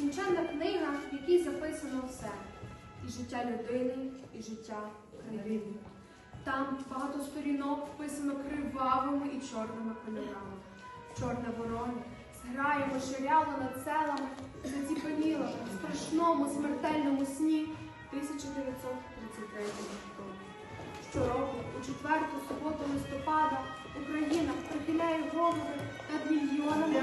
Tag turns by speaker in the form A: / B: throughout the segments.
A: Нескінченна книга, в якій записано все. І життя людини, і життя країни. Там багато сторінок вписано кривавими і чорними кольорами. Чорне ворони зграємо ширяло над селами, заціпеніло в страшному смертельному сні 1933 року. Щороку, у четверту суботу листопада, Україна прихиляє голови над мільйонами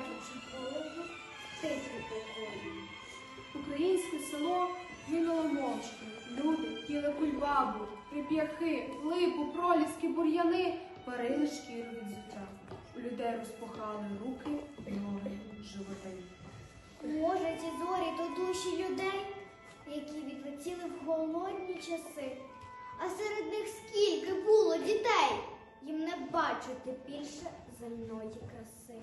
B: схиляючи голову в тиху?
A: Українське село гинуло мовчки. Люди їли кульбабу, реп'яхи, липу, проліски, бур'яни, парили шкіру від зуття. У людей розпахали руки, ноги, животи.
B: Може, ці зорі то душі людей, які відлетіли в голодні часи. А серед них скільки було дітей, їм не бачити більше земної краси.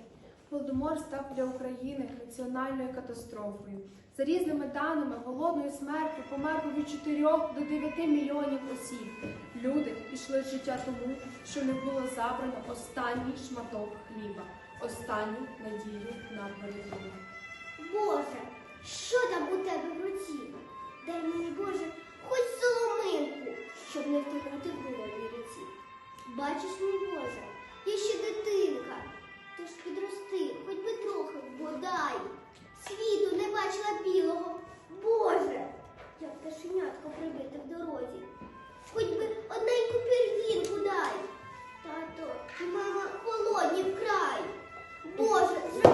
A: Голодомор став для України національною катастрофою. За різними даними, голодною смертю померло від 4 до 9 мільйонів осіб. Люди пішли з життя тому, що не було забрано останній шматок хліба, останню надію на порятунок.
B: Боже, що там у тебе в руці? Дай мені, Боже, хоч соломинку, щоб не втихнути в голодній руці. Бачиш,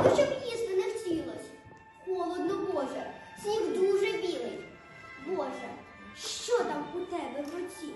B: Боже, щоб їсти не вцілось. Холодно, Боже, сніг дуже білий. Боже, що там у тебе в руці?